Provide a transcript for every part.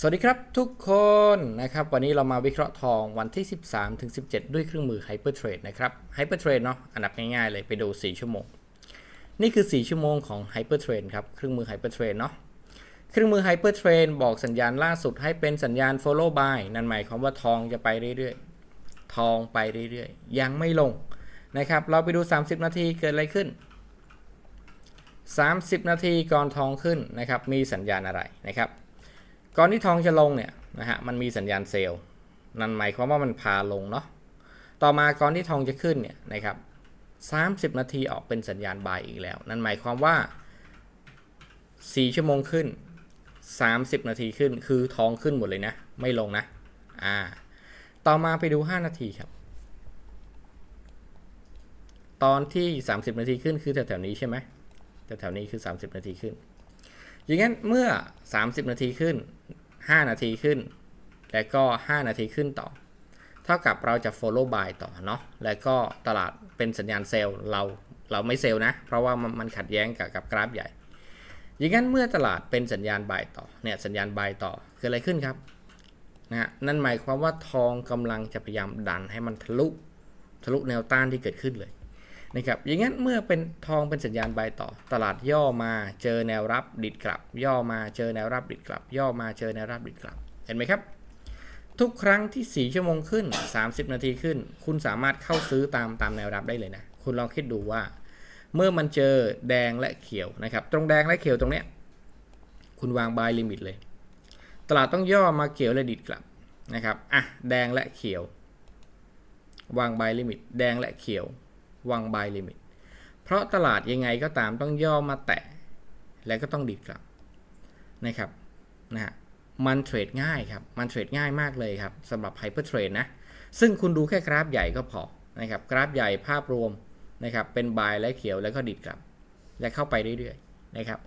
สวัสดีครับทุกคนนะครับวันนี้เรามาวิเคราะห์ทองวันที่ 13 ถึง 17 ด้วยเครื่องมือ Hyper Trade นะครับ Hyper Trade เนาะอันดับง่ายๆเลยไปดู 4 ชั่วโมง นี่คือ 4 ชั่วโมงของ Hyper Trade ครับเครื่องมือ Hyper Trade เนาะเครื่องมือ Hyper Trade บอกสัญญาณล่าสุดให้เป็นสัญญาณ follow buy นั่นหมายความว่าทองจะไปเรื่อยๆ ทองไปเรื่อยๆ ยังไม่ลงนะครับเราไปดู 30 นาทีเกิดอะไรขึ้น 30 นาทีก่อนทองขึ้นนะครับมีสัญญาณอะไรนะครับ ก่อนที่ทองจะลงเนี่ยนะฮะมันมีสัญญาณเซลล์นั่นหมายความว่ามันพาลงเนาะต่อมาก่อนที่ทองจะขึ้นเนี่ยนะครับ30 นาทีออกเป็นสัญญาณบายอีกแล้ว นั่นหมายความว่า 4 ชั่วโมงขึ้น 30 นาทีขึ้นคือทองขึ้นหมดเลยนะ ไม่ลงนะอ่าต่อมาไปดู 5 นาทีครับ ตอนที่ 30 นาทีขึ้นคือแถวๆนี้ใช่ไหมแถวๆนี้คือ 30 นาทีขึ้น อย่างนั้นเมื่อ 30 นาทีขึ้น 5 นาทีขึ้น และก็ 5 นาทีขึ้นต่อ เท่ากับเราจะ follow buy ต่อเนาะแล้วก็ตลาดเป็นสัญญาณเซลล์เราเราไม่เซลล์นะ เพราะว่ามันมนขัดแย้งกับกับกราฟใหญ่ อย่างนั้นเมื่อตลาดเป็นสัญญาณ buy ต่อเนี่ยสัญญาณ buy ต่อคืออะไรขึ้นครับนะนั่นหมายความว่าทองกำลังจะพยายามดันให้มันทะลุทะลุแนวต้านที่เกิดขึ้นเลย นะครับอย่างนั้นเมื่อเป็นทองเป็นสัญญาณใบต่อ ตลาดย่อมาเจอแนวรับดิดกลับ ย่อมาเจอแนวรับดิดกลับ ย่อมาเจอแนวรับดิดกลับ เห็นไหมครับ ทุกครั้งที่ 4 ชั่วโมงขึ้น 30 นาทีขึ้น คุณสามารถเข้าซื้อตามตามแนวรับได้เลยนะ คุณลองคิดดูว่า เมื่อมันเจอแดงและเขียวนะครับ ตรงแดงและเขียวตรงเนี้ยคุณวางบายลิมิตเลย ตลาดต้องย่อมาเขียวและดิดกลับนะครับอะแดงและเขียว วางบายลิมิต แดงและเขียว วางบายลิมิต เพราะตลาดยังไงก็ตามต้องย่อมาแตะ แล้วก็ต้องดิดกลับนะครับนะฮะมันเทรดง่ายครับ มันเทรดง่ายมากเลยครับสำหรับไฮเปอร์เทรดนะ ซึ่งคุณดูแค่กราฟใหญ่ก็พอนะครับ กราฟใหญ่ภาพรวมนะครับเป็นบายและเขียวแล้วก็ดิดกลับ และเข้าไปเรื่อยๆนะครับ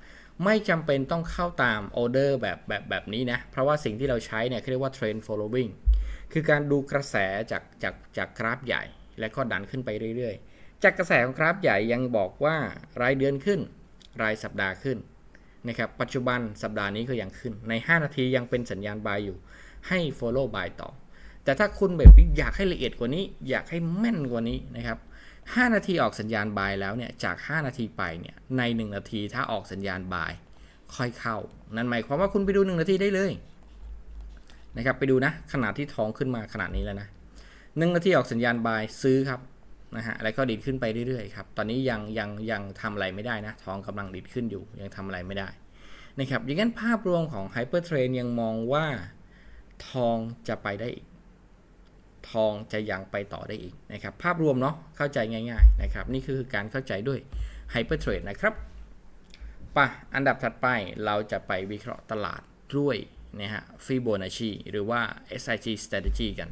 ไม่จำเป็นต้องเข้าตามออเดอร์แบบแบบแบบนี้นะ เพราะว่าสิ่งที่เราใช้เนี่ยเขาเรียกว่า trend following คือการดูกระแสจากจากจากกราฟใหญ่ แล้วก็ดันขึ้นไปเรื่อยๆ จากกระแสของกราฟใหญ่ยังบอกว่ารายเดือนขึ้น รายสัปดาห์ขึ้นนะครับปัจจุบันสัปดาห์นี้ก็ยังขึ้นใน 5 นาทียังเป็นสัญญาณ buy อยู่ให้ follow buy ต่อ แต่ถ้าคุณแบบอยากให้ละเอียดกว่านี้ อยากให้แม่นกว่านี้นะครับ5นาทีออกสัญญาณ buy แล้วเนี่ยจาก 5 นาทีไปเนี่ยใน 1 นาทีถ้าออกสัญญาณ buy ค่อยเข้า นั่นหมายความว่าคุณไปดู 1 นาทีได้เลยนะครับไปดูนะขนาดที่ท้องขึ้นมาขนาดนี้แล้วนะหนึ่งนาทีออกสัญญาณ buy ซื้อครับ นะฮะแล้วก็ดีดขึ้นไปเรื่อยๆครับตอนนี้ยังยังยังทำอะไรไม่ได้นะทองกำลังดีดขึ้นอยู่ยังทำอะไรไม่ได้นะครับอย่างนั้นภาพรวมของ Hyper Trade ยังมองว่าทองจะไปได้อีก ทองจะยังไปต่อได้อีกนะครับภาพรวมเนาะเข้าใจง่ายๆนะครับนี่คือการเข้าใจด้วย Hyper Trade นะครับป่ะอันดับถัดไปเราจะไปวิเคราะห์ตลาดด้วยนะฮะฟิโบนัชชีหรือว่า SIG strategy กัน